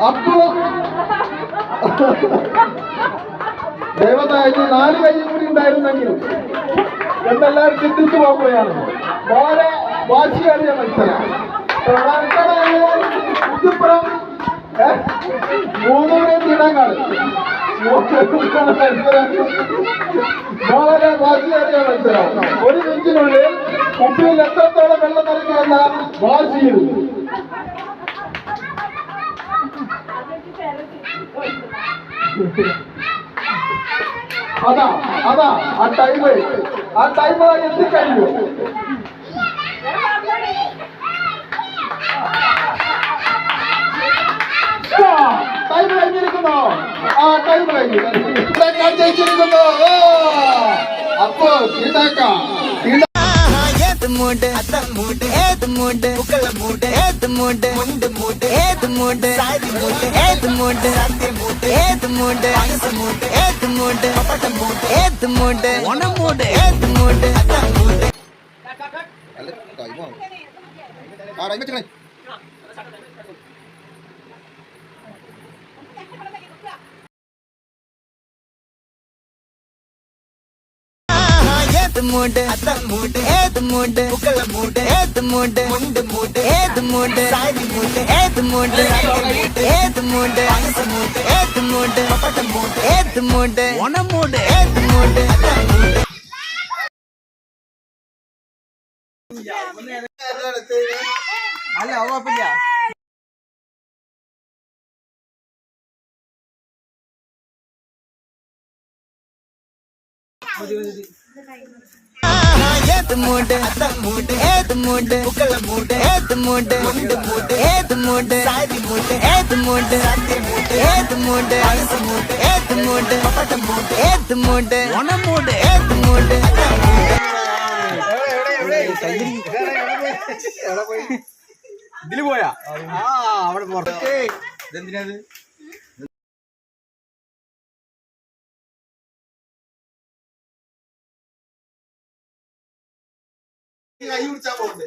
അപ്പോ ദേവതായിട്ട് നാല് കൈയും കൂടി ഉണ്ടായിരുന്നെങ്കിൽ എന്തെല്ലാവരും ചിന്തിച്ചു പോകുകയാണ് വളരെ വാശിയേറിയ മത്സരം. ഇതിപ്പുറം മൂന്നൂരെ തിടങ്ങൾ വളരെ വാശിയേറിയ മത്സരം. ഒരു മിനിറ്റിനുള്ളിൽ കുപ്പിയിൽ എത്രത്തോളം വെള്ളം നിറയ്ക്കുമെന്ന വാശിയിൽ. അതാ അതാ ആ ടൈം ആ ടൈം എത്തിക്കഴിഞ്ഞു ടൈം കഴിഞ്ഞിരിക്കുന്നു ആ ടൈം കഴിഞ്ഞു കീഴാക്കാൻ ജയിച്ചിരിക്കുന്നു ഓ! അപ്പോ കീഴാക്കാം மூடு. அத்தம் மூடு. ஏது மூடு. புகழ மூடு. ஏது மூடு. முண்டு மூடு. ஏது மூடு. சாரி மூடு. ஏது மூடு. சத்தி மூடு. ஏது மூடு. அகச மூடு. ஏது மூடு. பப்பட்ட மூடு. ஏது மூடு. ஒன மூடு. ஏது மூடு. அத்தம் மூடு. அல்ல காய்மா ஆ ரைமச்சனே അത്ത മൂട് ഏത് മൂട് പുക്കള മൂട് ഏത് മൂട് മുണ്ട് മൂട് ഏത് മൂട് സാരി മൂട് ഏത് മൂട് സത്യ മൂട് ഏത് മൂട് മനസ്സ് മൂട് ഏത് മൂട് പപ്പട്ട മൂട് ഏത് മൂട് ഓണ മൂട് ഏത് മൂട് അത്ത മൂട് അല്ല അത് കുഴപ്പമില്ല ഏത് മൂട് മൂട് ഏത് മൂട് പുക്കള മൂട് ഏത് മൂട് മുണ്ട് മൂട് ഏത് മൂട് സാരി മൂട് ഏത് മൂട് സത്യ മൂട് ഏത് മൂട് മനസ്സ് മൂട് ഏത് മൂട് പപ്പട്ട മൂട് ഏത് മൂട് ഓണ മൂട് ഏത് മൂട് ഇതിൽ പോയാ ആ അവിടെ പുറത്ത് ഇതെന്തിനാത് കൈ പിടിച്ചാ പോകുന്നത്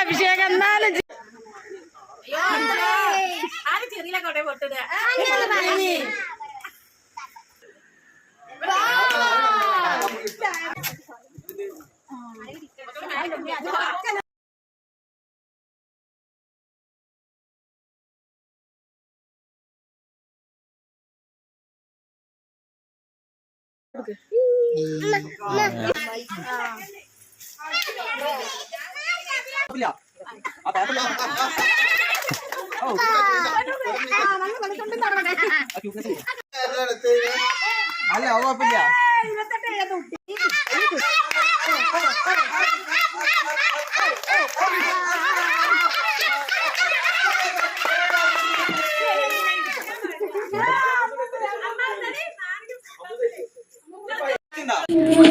അഭിഷേകം. എന്നാലും ചെറിയ കൊണ്ടേ പൊട്ടുക അല്ല അത് കുഴപ്പമില്ല. Yeah.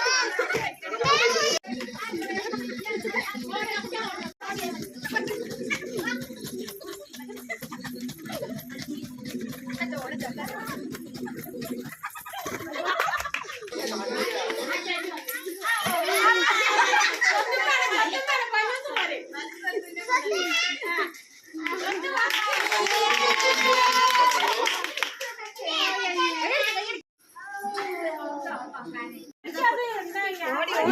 എന്തു നൽകുവാൻ